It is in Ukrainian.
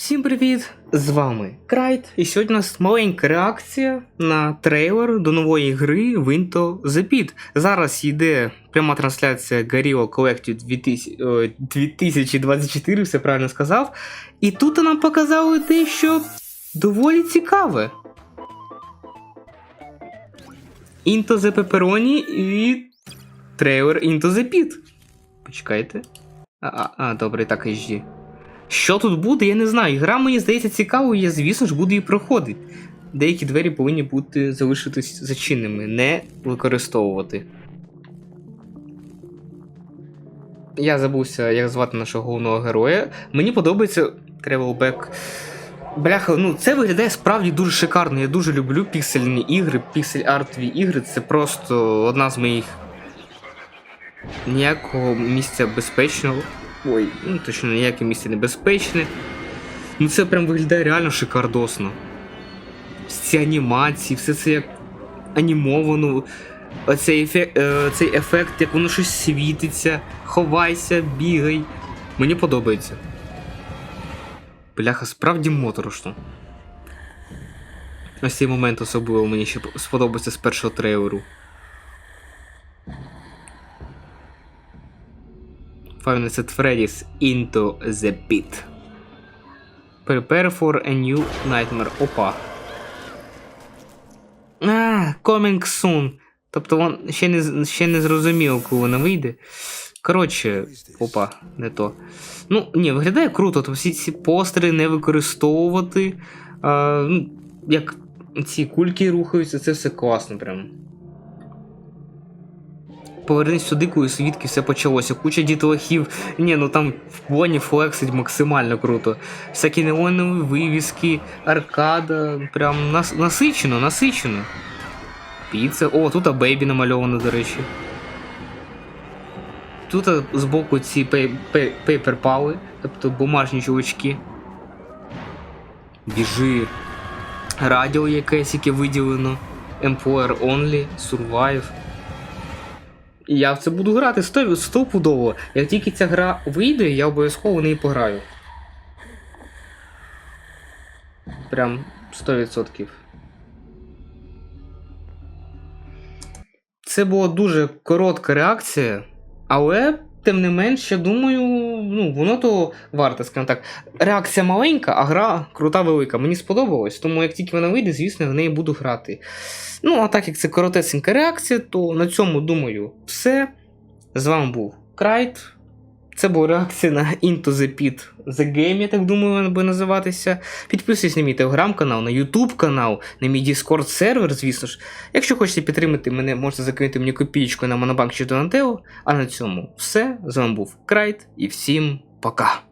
Всім привіт! З вами Крайт, і сьогодні у нас маленька реакція на трейлер до нової гри Winto The Pit. Зараз йде пряма трансляція Gorilla Collective 2000, е, 2024, все правильно сказав. І тут нам показали те, що доволі цікаве. Into the Pepperoni і трейлер Into the Pit. Почекайте. А, а, а добре, так HD. Що тут буде, я не знаю. Гра мені здається цікавою, я, звісно ж, буду її проходити. Деякі двері повинні бути залишитись зачиненими, не використовувати. Я забувся, як звати нашого головного героя. Мені подобається Travelback. Бляха, ну це виглядає справді дуже шикарно. Я дуже люблю піксельні ігри, піксель-артові ігри. Це просто одна з моїх ніякого місця безпечного. Ой, ну точно ніяке місце небезпечне. Ну це прям виглядає реально шикардосно. Ці анімації, все це як анімовано. Оцей ефект, е, цей ефект, як воно щось світиться, ховайся, бігай. Мені подобається. Бляха, справді моторошно. Ось цей момент особливо мені ще сподобається з першого трейлеру. Five Nights at Freddy's Into the Pit. Prepare for a new nightmare. Опа. А, coming soon. Тобто він ще не, ще не зрозумів, коли вона вийде. Коротше, опа, не то. Ну, ні, виглядає круто, тобто всі ці постери не використовувати. А, ну, як ці кульки рухаються, це все класно прям. Повернись сюди, коли звідки все почалося. Куча дітлахів. Ні, ну там в плані флексить максимально круто. Всякі неонові вивіски, аркада. Прям нас, насичено, насичено. Піца. О, тут бейбі намальовано, до речі. Тут збоку ці пейперпали, тобто бумажні чувачки. Біжи. Радіо якесь, яке виділено. Employer Only, Survive. І я в це буду грати сто- стопудово. Як тільки ця гра вийде, я обов'язково в неї пограю. Прям 100%. Це була дуже коротка реакція, але, тим не менш, я думаю, ну, воно то варте, скажімо так. Реакція маленька, а гра крута велика. Мені сподобалось, тому як тільки вона вийде, звісно, в неї буду грати. Ну, а так як це коротесенька реакція, то на цьому, думаю, все. З вами був Крайт. Це була реакція на Into the Pit The Game, я так думаю, вона буде називатися. Підписуйтесь на мій телеграм-канал, на YouTube канал, на мій Discord сервер, звісно ж. Якщо хочете підтримати мене, можете закинути мені копійку на Монобанк чи Донатео. А на цьому все. З вами був Крайт і всім пока.